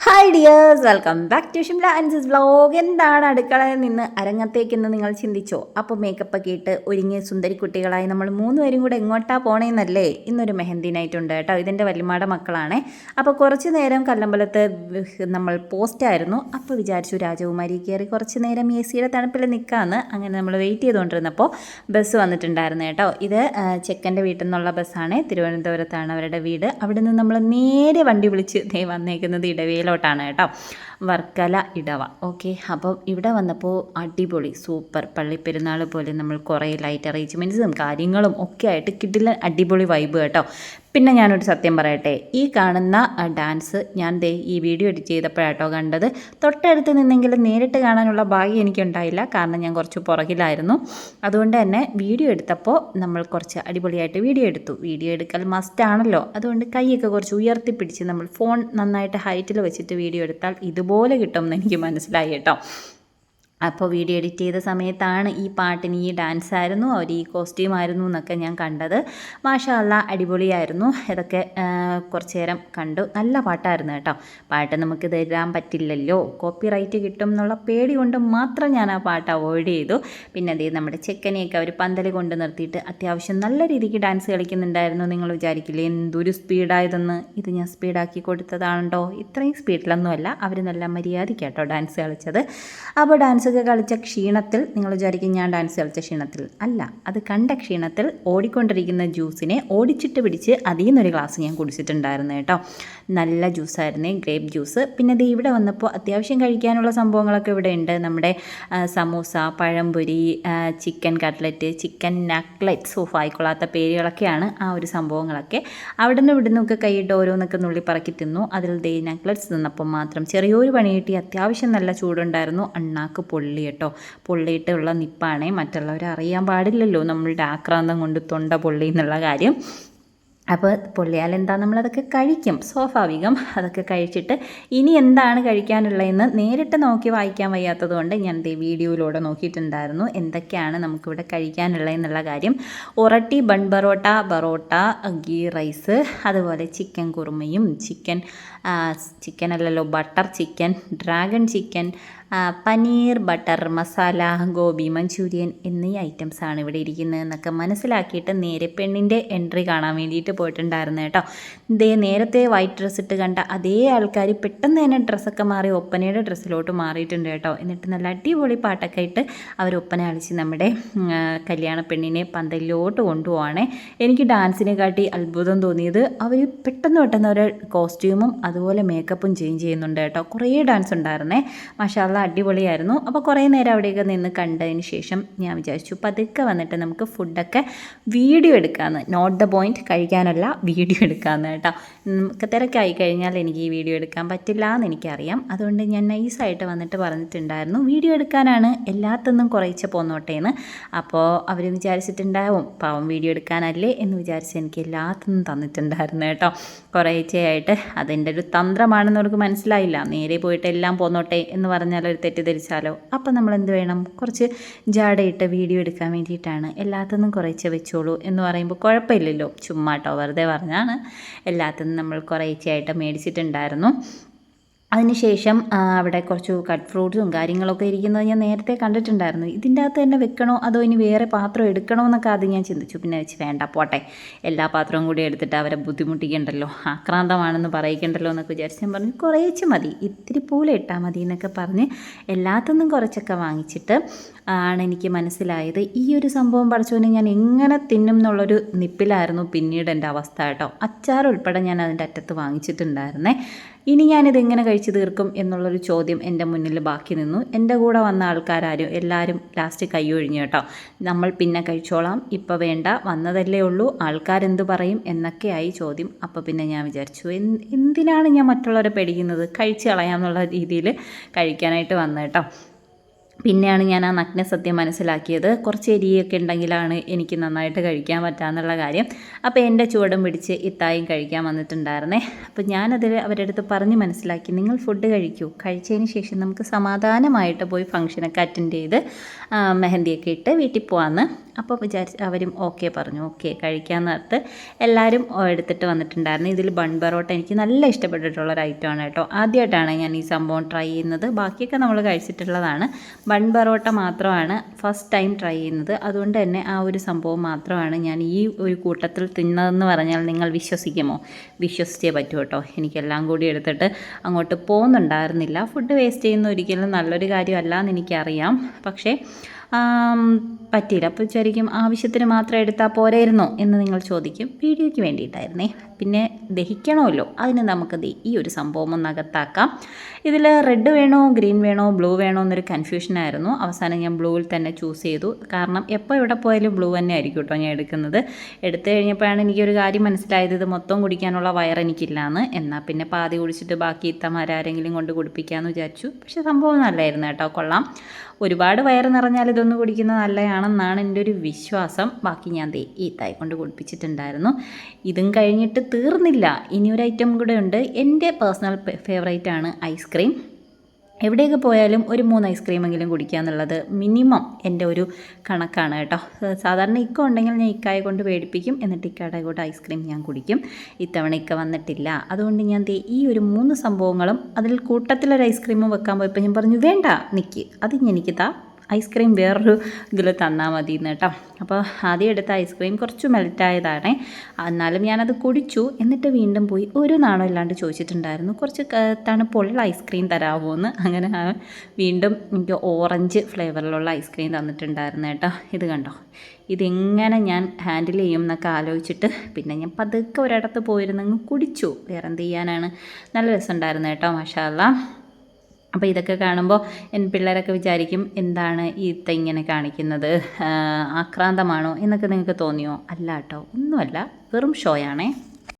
Hi dears welcome back to Shimla Ansa's vlog എന്താണ് അടുക്കളയിൽ നിന്ന് അരങ്ങത്തേക്കെന്ന് നിങ്ങൾ ചിന്തിച്ചോ? അപ്പോൾ മേക്കപ്പ് ഒക്കെ ഇട്ട് ഒരുങ്ങിയ സുന്ദരി കുട്ടികളായി നമ്മൾ മൂന്ന് പേരും കൂടെ എങ്ങോട്ടാ പോണേന്നല്ലേ? ഇന്നൊരു മെഹന്തി നൈറ്റ് ഉണ്ട് കേട്ടോ. ഇതിന്റെ വല്യമാടെ മക്കളാണേ. അപ്പോൾ കുറച്ച് നേരം കല്ലമ്പലത്ത് നമ്മൾ പോസ്റ്റായിരുന്നു അപ്പോൾ വിചാരിച്ചു രാജകുമാരി കയറി കുറച്ച് നേരം എ സിയുടെ തണുപ്പിൽ നിൽക്കാമെന്ന് അങ്ങനെ നമ്മൾ വെയിറ്റ് ചെയ്തുകൊണ്ടിരുന്നപ്പോൾ ബസ് വന്നിട്ടുണ്ടായിരുന്നു കേട്ടോ. ഇത് ചെക്കന്റെ വീട്ടിൽ നിന്നുള്ള ബസ്സാണ് തിരുവനന്തപുരത്താണ് അവരുടെ വീട്. അവിടെ നിന്ന് നമ്മൾ നേരെ വണ്ടി വിളിച്ച് ദേ വന്നേക്കുന്നത് ഇടവയിലോട്ടാണ് കേട്ടോ. വർക്കല ഇടവ. ഓക്കെ അപ്പോൾ ഇവിടെ വന്നപ്പോൾ അടിപൊളി സൂപ്പർ. പള്ളിപ്പെരുന്നാൾ പോലെ നമ്മൾ കുറേ ലൈറ്റ് അറേഞ്ച്മെന്റ്സും കാര്യങ്ങളും ഒക്കെ ആയിട്ട് കിട്ടില്ല അടിപൊളി വൈബ് കേട്ടോ. പിന്നെ ഞാനൊരു സത്യം പറയട്ടെ ഈ കാണുന്ന ഡാൻസ് ഞാൻ ദേ ഈ വീഡിയോ എഡിറ്റ് ചെയ്തപ്പോഴാട്ടോ കണ്ടത്. തൊട്ടടുത്ത് നിന്നെങ്കിലും നേരിട്ട് കാണാനുള്ള ഭാഗ്യം എനിക്കുണ്ടായില്ല കാരണം ഞാൻ കുറച്ച് പുറകിലായിരുന്നു. അതുകൊണ്ട് തന്നെ വീഡിയോ എടുത്തപ്പോൾ നമ്മൾ കുറച്ച് അടിപൊളിയായിട്ട് വീഡിയോ എടുത്തു. വീഡിയോ എടുക്കൽ മസ്റ്റ് ആണല്ലോ. അതുകൊണ്ട് കൈയൊക്കെ കുറച്ച് ഉയർത്തിപ്പിടിച്ച് നമ്മൾ ഫോൺ നന്നായിട്ട് ഹൈറ്റിൽ വെച്ചിട്ട് വീഡിയോ എടുത്താൽ ഇതുപോലെ കിട്ടുമെന്ന് എനിക്ക് മനസ്സിലായി കേട്ടോ. അപ്പോൾ വീഡിയോ എഡിറ്റ് ചെയ്ത സമയത്താണ് ഈ പാട്ടിന് ഈ ഡാൻസ് ആയിരുന്നു അവർ ഈ കോസ്റ്റ്യൂം ആയിരുന്നു എന്നൊക്കെ ഞാൻ കണ്ടത്. മാഷല്ല അടിപൊളിയായിരുന്നു. ഇതൊക്കെ കുറച്ച് നേരം കണ്ടു. നല്ല പാട്ടായിരുന്നു കേട്ടോ. പാട്ട് നമുക്ക് തരാൻ പറ്റില്ലല്ലോ. കോപ്പി റൈറ്റ് കിട്ടും എന്നുള്ള പേടി കൊണ്ട് മാത്രം ഞാൻ ആ പാട്ട് അവോയ്ഡ് ചെയ്തു. പിന്നെ അതേ നമ്മുടെ ചെക്കനെയൊക്കെ അവർ പന്തൽ കൊണ്ട് നിർത്തിയിട്ട് അത്യാവശ്യം നല്ല രീതിക്ക് ഡാൻസ് കളിക്കുന്നുണ്ടായിരുന്നു. നിങ്ങൾ വിചാരിക്കില്ലേ എന്തൊരു സ്പീഡായതെന്ന് ഇത് ഞാൻ സ്പീഡാക്കി കൊടുത്തതാണോ ഇത്രയും സ്പീഡിലൊന്നുമല്ല അവർ നല്ല മര്യാദയ്ക്കാട്ടോ ഡാൻസ് കളിച്ചത്. അപ്പോൾ ഡാൻസ് ഒക്കെ കളിച്ച ക്ഷീണത്തിൽ നിങ്ങൾ വിചാരിക്കും ഞാൻ ഡാൻസ് കളിച്ച ക്ഷീണത്തിൽ അല്ല. അത് കണ്ട ക്ഷീണത്തിൽ ഓടിക്കൊണ്ടിരിക്കുന്ന ജ്യൂസിനെ ഓടിച്ചിട്ട് പിടിച്ച് അതിൽ നിന്നൊരു ഗ്ലാസ് ഞാൻ കുടിച്ചിട്ടുണ്ടായിരുന്നു കേട്ടോ. നല്ല ജ്യൂസായിരുന്നേ ഗ്രേപ്പ് ജ്യൂസ്. പിന്നെ ഇത് ഇവിടെ വന്നപ്പോൾ അത്യാവശ്യം കഴിക്കാനുള്ള സംഭവങ്ങളൊക്കെ ഇവിടെ ഉണ്ട്. നമ്മുടെ samosa pazhampori chicken cutlet chicken nuggets of ആയിക്കൊള്ളാത്ത പേരുകളൊക്കെയാണ് ആ ഒരു സംഭവങ്ങളൊക്കെ. അവിടെ നിന്ന് ഇവിടെ നിന്നൊക്കെ കൈയിട്ട് ഓരോന്നൊക്കെ നുള്ളി പറക്കി തിന്നു. അതിൽ ദേ നക്ലറ്റ്സ് തിന്നപ്പം മാത്രം ചെറിയൊരു പണി കിട്ടി. അത്യാവശ്യം നല്ല ചൂടുണ്ടായിരുന്നു. അണ്ണാക്ക് പൊള്ളി കേട്ടോ. പൊള്ളിയിട്ടുള്ള നിപ്പാണേ മറ്റുള്ളവർ അറിയാൻ പാടില്ലല്ലോ. നമ്മളുടെ ആക്രാന്തം കൊണ്ട് തൊണ്ട പൊള്ളി എന്നുള്ള കാര്യം. അപ്പോൾ പൊള്ളിയാൽ എന്താ? നമ്മളതൊക്കെ കഴിക്കും. സ്വാഭാവികം. അതൊക്കെ കഴിച്ചിട്ട് ഇനി എന്താണ് കഴിക്കാനുള്ളതെന്ന് നേരിട്ട് നോക്കി വായിക്കാൻ വയ്യാത്തതുകൊണ്ട് ഞാൻ ദേ വീഡിയോയിലൂടെ നോക്കിയിട്ടുണ്ടായിരുന്നു. എന്തൊക്കെയാണ് നമുക്കിവിടെ കഴിക്കാനുള്ളതെന്നുള്ള കാര്യം. Oratti bun parotta parotta ghee rice അതുപോലെ ചിക്കൻ കുറുമയും ചിക്കൻ ചിക്കൻ അല്ലല്ലോ butter chicken dragon chicken paneer butter masala gobi Manchurian എന്നീ ആണ് ഇവിടെ ഇരിക്കുന്നത് എന്നൊക്കെ മനസ്സിലാക്കിയിട്ട് നേരെ പെണ്ണിന്റെ എൻട്രി കാണാൻ വേണ്ടിയിട്ട് പോയിട്ടുണ്ടായിരുന്നു കേട്ടോ. ഇതേ നേരത്തെ വൈറ്റ് ഡ്രസ്സ് ഇട്ട് കണ്ട അതേ ആൾക്കാർ പെട്ടെന്ന് തന്നെ ഡ്രസ്സൊക്കെ മാറി ഒപ്പനയുടെ ഡ്രസ്സിലോട്ട് മാറിയിട്ടുണ്ട് കേട്ടോ. എന്നിട്ട് നല്ല അടിപൊളി പാട്ടൊക്കെ ഇട്ട് അവർ ഒപ്പന കളിച്ച് നമ്മുടെ കല്യാണ പെണ്ണിനെ പന്തലിലോട്ട് കൊണ്ടുപോവാണേ. എനിക്ക് ഡാൻസിനെ കാട്ടി അത്ഭുതം തോന്നിയത് അവർ പെട്ടെന്ന് പെട്ടെന്ന് അവരുടെ കോസ്റ്റ്യൂമും അതുപോലെ മേക്കപ്പും ചേഞ്ച് ചെയ്യുന്നുണ്ട് കേട്ടോ. കുറേ ഡാൻസ് ഉണ്ടായിരുന്നേ. മഷാല്ല അടിപൊളിയായിരുന്നു. അപ്പോൾ കുറേ നേരം അവിടെയൊക്കെ നിന്ന് കണ്ടതിന് ശേഷം ഞാൻ വിചാരിച്ചു പതുക്കെ വന്നിട്ട് നമുക്ക് ഫുഡൊക്കെ വീഡിയോ എടുക്കാമെന്ന് നോട്ട് ദ പോയിന്റ് കഴിക്കാനല്ല വീഡിയോ എടുക്കാമെന്ന് കേട്ടോ. നമുക്ക് തിരക്കായി കഴിഞ്ഞാൽ എനിക്ക് ഈ വീഡിയോ എടുക്കാൻ പറ്റില്ല എന്ന് എനിക്കറിയാം. അതുകൊണ്ട് ഞാൻ നൈസായിട്ട് വന്നിട്ട് പറഞ്ഞിട്ടുണ്ടായിരുന്നു വീഡിയോ എടുക്കാനാണ് എല്ലാത്തൊന്നും കുറയിച്ച് പോന്നോട്ടേന്ന്. അപ്പോൾ അവർ വിചാരിച്ചിട്ടുണ്ടാവും പാവം വീഡിയോ എടുക്കാനല്ലേ? എന്ന് വിചാരിച്ച് എനിക്ക് എല്ലാത്തൊന്നും തന്നിട്ടുണ്ടായിരുന്നു കേട്ടോ. കുറേച്ചയായിട്ട് അതിന്റെ ഒരു തന്ത്രമാണെന്ന് അവർക്ക് മനസ്സിലായില്ല. നേരെ പോയിട്ട് എല്ലാം പോന്നോട്ടെ എന്ന് പറഞ്ഞാൽ ഒരു തെറ്റിദ്ധരിച്ചാലോ? അപ്പം നമ്മൾ എന്ത് വേണം? കുറച്ച് ജാടയിട്ട് വീഡിയോ എടുക്കാൻ വേണ്ടിയിട്ടാണ്. എല്ലാത്തൊന്നും കുറേശ്ശെ വെച്ചോളൂ എന്ന് പറയുമ്പോൾ കുഴപ്പമില്ലല്ലോ. ചുമ്മാട്ടോ വെറുതെ പറഞ്ഞാണ് എല്ലാത്തൊന്നും നമ്മൾ കുറേച്ചയായിട്ട് മേടിച്ചിട്ടുണ്ടായിരുന്നു. അതിനുശേഷം അവിടെ കുറച്ച് കട്ട് ഫ്രൂട്ട്സും കാര്യങ്ങളൊക്കെ ഇരിക്കുന്നത് ഞാൻ നേരത്തെ കണ്ടിട്ടുണ്ടായിരുന്നു. ഇതിന്റെ അകത്ത് തന്നെ വെക്കണോ അതോ ഇനി വേറെ പാത്രം എടുക്കണോ എന്നൊക്കെ ആദ്യം ഞാൻ ചിന്തിച്ചു. പിന്നെ വെച്ച് വേണ്ട പോട്ടെ. എല്ലാ പാത്രവും കൂടി എടുത്തിട്ട് അവരെ ബുദ്ധിമുട്ടിക്കണ്ടല്ലോ ആക്രാന്തമാണെന്ന് പറയിക്കണ്ടല്ലോ എന്നൊക്കെ വിചാരിച്ച് ഞാൻ പറഞ്ഞു കുറേച്ച് മതി ഇത്തിരി പൂല ഇട്ടാൽ മതി എന്നൊക്കെ പറഞ്ഞ് എല്ലാത്തൊന്നും കുറച്ചൊക്കെ വാങ്ങിച്ചിട്ട് ആണ് എനിക്ക് മനസ്സിലായത്. ഈ ഒരു സംഭവം പഠിച്ചോനെ ഞാൻ എങ്ങനെ തിന്നും എന്നുള്ളൊരു നിപ്പിലായിരുന്നു പിന്നീട് എന്റെ അവസ്ഥ കേട്ടോ. അച്ചാർ ഉൾപ്പെടെ ഞാൻ അതിന്റെ അറ്റത്ത് വാങ്ങിച്ചിട്ടുണ്ടായിരുന്നേ. ഇനി ഞാനിത് എങ്ങനെ കഴിച്ചു തീർക്കും എന്നുള്ളൊരു ചോദ്യം എന്റെ മുന്നിൽ ബാക്കി നിന്നു. എന്റെ കൂടെ വന്ന ആൾക്കാരും എല്ലാവരും ലാസ്റ്റ് കൈ ഒഴിഞ്ഞു കേട്ടോ. നമ്മൾ പിന്നെ കഴിച്ചോളാം. ഇപ്പോൾ വേണ്ട. വന്നതല്ലേ ഉള്ളൂ. ആൾക്കാരെന്ത് പറയും എന്നൊക്കെയായി ചോദ്യം. അപ്പോൾ പിന്നെ ഞാൻ വിചാരിച്ചു "എന്ത്- എന്തിനാണ് ഞാൻ മറ്റുള്ളവരെ പേടിക്കുന്നത്? കഴിച്ച് കളയാമെന്നുള്ള രീതിയിൽ കഴിക്കാനായിട്ട് വന്നത് കേട്ടോ. പിന്നെയാണ് ഞാൻ ആ നഗ്ന സത്യം മനസ്സിലാക്കിയത്. കുറച്ച് എരിയൊക്കെ ഉണ്ടെങ്കിലാണ് എനിക്ക് നന്നായിട്ട് കഴിക്കാൻ പറ്റാന്നുള്ള കാര്യം. അപ്പോൾ എന്റെ ചുവടും പിടിച്ച് ഇത്തായും കഴിക്കാൻ വന്നിട്ടുണ്ടായിരുന്നേ. അപ്പോൾ ഞാനതിൽ അവരുടെ അടുത്ത് പറഞ്ഞ് മനസ്സിലാക്കി നിങ്ങൾ ഫുഡ് കഴിക്കൂ. കഴിച്ചതിന് ശേഷം നമുക്ക് സമാധാനമായിട്ട് പോയി ഫംഗ്ഷനൊക്കെ അറ്റൻഡ് ചെയ്ത് മെഹന്തിയൊക്കെ ഇട്ട് വീട്ടിൽ പോകാമെന്ന് അപ്പോൾ വിചാരിച്ച് അവരും ഓക്കെ പറഞ്ഞു. ഓക്കെ കഴിക്കാമെന്ന് നേരത്ത് എല്ലാവരും എടുത്തിട്ട് വന്നിട്ടുണ്ടായിരുന്നു. ഇതിൽ ബൺ ബറോട്ട എനിക്ക് നല്ല ഇഷ്ടപ്പെട്ടിട്ടുള്ള ഒരു ആണ് കേട്ടോ. ആദ്യമായിട്ടാണ് ഞാൻ ഈ സംഭവം ട്രൈ ചെയ്യുന്നത്. ബാക്കിയൊക്കെ നമ്മൾ കഴിച്ചിട്ടുള്ളതാണ്. ബൺ ബറോട്ട മാത്രമാണ് ഫസ്റ്റ് ടൈം ട്രൈ ചെയ്യുന്നത്. അതുകൊണ്ട് തന്നെ ആ ഒരു സംഭവം മാത്രമാണ് ഞാൻ ഈ ഒരു കൂട്ടത്തിൽ തിന്നതെന്ന് പറഞ്ഞാൽ നിങ്ങൾ വിശ്വസിക്കുമോ? വിശ്വസിച്ചേ പറ്റൂ കേട്ടോ. എനിക്കെല്ലാം കൂടി എടുത്തിട്ട് അങ്ങോട്ട് പോകുന്നുണ്ടായിരുന്നില്ല. ഫുഡ് വേസ്റ്റ് ചെയ്യുന്ന ഒരിക്കലും നല്ലൊരു കാര്യമല്ല എന്ന് എനിക്കറിയാം. പക്ഷേ പറ്റിയില്ല. അപ്പോൾ ശരിക്കും ആവശ്യത്തിന് മാത്രം എടുത്താൽ പോരായിരുന്നോ എന്ന് നിങ്ങൾ ചോദിക്കും. വീഡിയോയ്ക്ക് വേണ്ടിയിട്ടായിരുന്നേ. പിന്നെ ദഹിക്കണമല്ലോ. അതിന് നമുക്ക് ഈ ഒരു സംഭവം ഒന്ന് അകത്താക്കാം. ഇതിൽ റെഡ് വേണോ ഗ്രീൻ വേണോ ബ്ലൂ വേണോ എന്നൊരു കൺഫ്യൂഷനായിരുന്നു അവസാനം ഞാൻ ബ്ലൂവിൽ തന്നെ ചൂസ് ചെയ്തു. കാരണം എപ്പോൾ ഇവിടെ പോയാലും ബ്ലൂ തന്നെ ആയിരിക്കും കേട്ടോ ഞാൻ എടുക്കുന്നത്. എടുത്തു കഴിഞ്ഞപ്പോഴാണ് എനിക്കൊരു കാര്യം മനസ്സിലായത്. ഇത് മൊത്തം കുടിക്കാനുള്ള വയർ എനിക്കില്ലാന്ന്. എന്നാൽ പിന്നെ പാതി കുടിച്ചിട്ട് ബാക്കി ഇത്തമാരാരെങ്കിലും കൊണ്ട് കുടിപ്പിക്കാമെന്ന് വിചാരിച്ചു. പക്ഷേ സംഭവം നല്ലായിരുന്നു കേട്ടോ. കൊള്ളാം. ഒരുപാട് വയർ നിറഞ്ഞാൽ ഇതൊന്ന് കുടിക്കുന്നത് നല്ലതാണെന്നാണ് എന്റെ ഒരു വിശ്വാസം. ബാക്കി ഞാൻ ദേ ഈ തായ് കൊണ്ട് കുടിപ്പിച്ചിട്ടുണ്ടായിരുന്നു. ഇതും കഴിഞ്ഞിട്ട് തീർന്നില്ല. ഒരു ഐറ്റം കൂടെ ഉണ്ട്. എന്റെ പേഴ്സണൽ ഫേവറേറ്റ് ആണ് ഐസ്ക്രീം എവിടെയൊക്കെ പോയാലും ഒരു മൂന്ന് ഐസ്ക്രീമെങ്കിലും കുടിക്കുക എന്നുള്ളത് മിനിമം എന്റെ ഒരു കണക്കാണ് കേട്ടോ. സാധാരണ ഇക്ക ഉണ്ടെങ്കിൽ ഞാൻ ഇക്കായെ കൊണ്ട് പേടിപ്പിക്കും. എന്നിട്ട് ഇക്കയുടെ കൂടെ ഐസ്ക്രീം ഞാൻ കുടിക്കും. ഇത്തവണ ഇക്ക വന്നിട്ടില്ല. അതുകൊണ്ട് ഞാൻ ഈ ഒരു മൂന്ന് സംഭവങ്ങളും അതിൽ കൂട്ടത്തിലൊരു ഐസ്ക്രീമും വെക്കാൻ പോയപ്പോൾ ഞാൻ പറഞ്ഞു വേണ്ട നിൽക്ക് അത് എനിക്ക് താ. ഐസ്ക്രീം വേറൊരു ഇതിൽ തന്നാൽ മതി എന്ന് കേട്ടോ. അപ്പോൾ ആദ്യം എടുത്ത ഐസ്ക്രീം കുറച്ച് മെൽറ്റായതാണ്. എന്നാലും ഞാനത് കുടിച്ചു. എന്നിട്ട് വീണ്ടും പോയി ഒരു നാണോ ഇല്ലാണ്ട് ചോദിച്ചിട്ടുണ്ടായിരുന്നു കുറച്ച് തണുപ്പുള്ള ഐസ്ക്രീം തരാമോ എന്ന് അങ്ങനെ വീണ്ടും എനിക്ക് ഓറഞ്ച് ഫ്ലേവറിലുള്ള ഐസ്ക്രീം തന്നിട്ടുണ്ടായിരുന്നു കേട്ടോ. ഇത് കണ്ടോ? ഇതെങ്ങനെ ഞാൻ ഹാൻഡിൽ ചെയ്യും എന്നൊക്കെ ആലോചിച്ചിട്ട് പിന്നെ ഞാൻ പതുക്കെ ഒരിടത്ത് പോയിരുന്നങ്ങ് കുടിച്ചു. വേറെ എന്ത് ചെയ്യാനാണ്? നല്ല രസമുണ്ടായിരുന്നു കേട്ടോ മഷാല്ല അപ്പോൾ ഇതൊക്കെ കാണുമ്പോൾ എൻ പിള്ളേരൊക്കെ വിചാരിക്കും എന്താണ് ഈ ഇങ്ങനെ കാണിക്കുന്നത്? ആക്രാന്തമാണോ എന്നൊക്കെ നിങ്ങൾക്ക് തോന്നിയോ? അല്ല കേട്ടോ ഒന്നുമല്ല വെറും ഷോയാണേ